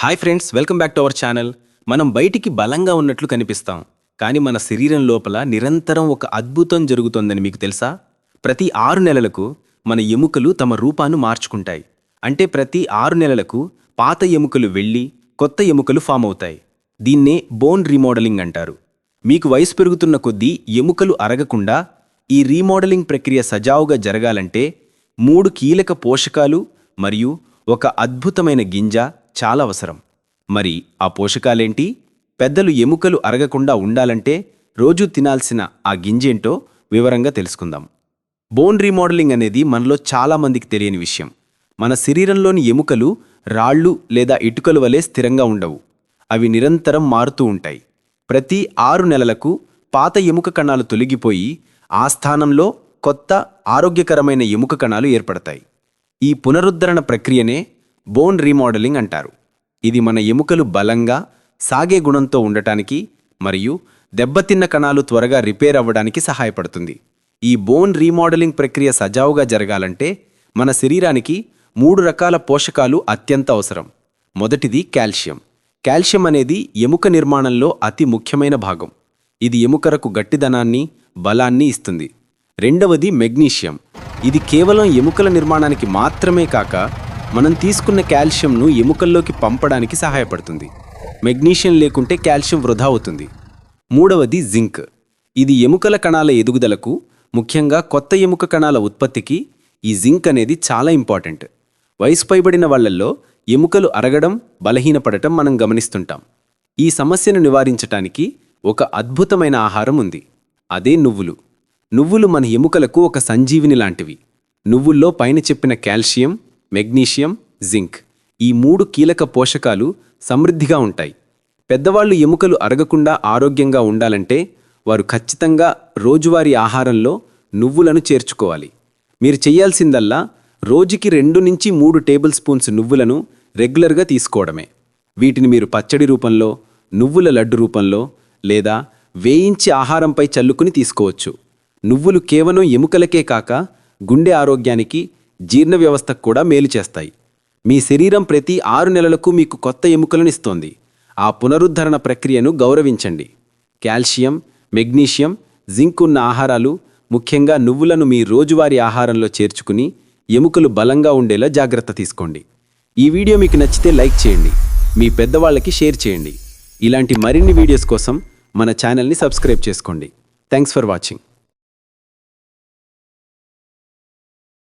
Hi friends welcome back to our channel మనం బయటికి బలంగా ఉన్నట్లు కనిపిస్తాం. కానీ మన శరీరం లోపల నిరంతరం ఒక అద్భుతం జరుగుతోందని మీకు తెలుసా? ప్రతి ఆరు నెలలకు మన ఎముకలు తమ రూపాన్ని మార్చుకుంటాయి. అంటే ప్రతి ఆరు నెలలకు పాత ఎముకలు వెళ్ళి కొత్త ఎముకలు ఫామ్ అవుతాయి. దీన్నే బోన్ రీమోడలింగ్ అంటారు. మీకు వయసు పెరుగుతున్న కొద్దీ ఎముకలు అరగకుండా ఈ రీమోడలింగ్ ప్రక్రియ సజావుగా జరగాలంటే మూడు కీలక పోషకాలు మరియు ఒక అద్భుతమైన గింజ చాలా అవసరం. మరి ఆ పోషకాలేంటి? పెద్దలు ఎముకలు అరగకుండా ఉండాలంటే రోజూ తినాల్సిన ఆ గింజేంటో వివరంగా తెలుసుకుందాం. బోన్ రీమోడలింగ్ అనేది మనలో చాలా మందికి తెలియని విషయం. మన శరీరంలోని ఎముకలు రాళ్ళు లేదా ఇటుకల వలె స్థిరంగా ఉండవు. అవి నిరంతరం మారుతూ ఉంటాయి. ప్రతి ఆరు నెలలకు పాత ఎముక కణాలు తొలగిపోయి ఆ స్థానంలో కొత్త ఆరోగ్యకరమైన ఎముక కణాలు ఏర్పడతాయి. ఈ పునరుద్ధరణ ప్రక్రియనే బోన్ రీమోడలింగ్ అంటారు. ఇది మన ఎముకలు బలంగా సాగే గుణంతో ఉండటానికి మరియు దెబ్బతిన్న కణాలు త్వరగా రిపేర్ అవ్వడానికి సహాయపడుతుంది. ఈ బోన్ రీమోడలింగ్ ప్రక్రియ సజావుగా జరగాలంటే మన శరీరానికి మూడు రకాల పోషకాలు అత్యంత అవసరం. మొదటిది కాల్షియం. కాల్షియం అనేది ఎముక నిర్మాణంలో అతి ముఖ్యమైన భాగం. ఇది ఎముకరకు గట్టిదనాన్ని బలాన్ని ఇస్తుంది. రెండవది మెగ్నీషియం. ఇది కేవలం ఎముకల నిర్మాణానికి మాత్రమే కాక మనం తీసుకున్న కాల్షియంను ఎముకల్లోకి పంపడానికి సహాయపడుతుంది. మెగ్నీషియం లేకుంటే కాల్షియం వృధా అవుతుంది. మూడవది జింక్. ఇది ఎముకల కణాల ఎదుగుదలకు ముఖ్యంగా కొత్త ఎముక కణాల ఉత్పత్తికి ఈ జింక్ అనేది చాలా ఇంపార్టెంట్. వయసు పైబడిన వాళ్ళల్లో ఎముకలు అరగడం బలహీనపడటం మనం గమనిస్తుంటాం. ఈ సమస్యను నివారించటానికి ఒక అద్భుతమైన ఆహారం ఉంది. అదే నువ్వులు. నువ్వులు మన ఎముకలకు ఒక సంజీవిని లాంటివి. నువ్వుల్లో పైన చెప్పిన కాల్షియం మెగ్నీషియం జింక్. ఈ మూడు కీలక పోషకాలు సమృద్ధిగా ఉంటాయి. పెద్దవాళ్ళు ఎముకలు అరగకుండా ఆరోగ్యంగా ఉండాలంటే వారు ఖచ్చితంగా రోజువారీ ఆహారంలో నువ్వులను చేర్చుకోవాలి. మీరు చేయాల్సిందల్లా రోజుకి రెండు నుంచి మూడు టేబుల్ స్పూన్స్ నువ్వులను రెగ్యులర్గా తీసుకోవడమే. వీటిని మీరు పచ్చడి రూపంలో నువ్వుల లడ్డు రూపంలో లేదా వేయించి ఆహారంపై చల్లుకుని తీసుకోవచ్చు. నువ్వులు కేవలం ఎముకలకే కాక గుండె ఆరోగ్యానికి జీర్ణ వ్యవస్థకు కూడా మేలు చేస్తాయి. మీ శరీరం ప్రతి ఆరు నెలలకు మీకు కొత్త ఎముకలను ఇస్తోంది. ఆ పునరుద్ధరణ ప్రక్రియను గౌరవించండి. కాల్షియం మెగ్నీషియం జింక్ ఉన్న ఆహారాలు ముఖ్యంగా నువ్వులను మీ రోజువారీ ఆహారంలో చేర్చుకుని ఎముకలు బలంగా ఉండేలా జాగ్రత్త తీసుకోండి. ఈ వీడియో మీకు నచ్చితే లైక్ చేయండి. మీ పెద్దవాళ్ళకి షేర్ చేయండి. ఇలాంటి మరిన్ని వీడియోస్ కోసం మన ఛానల్ని సబ్స్క్రైబ్ చేసుకోండి. Thanks for watching.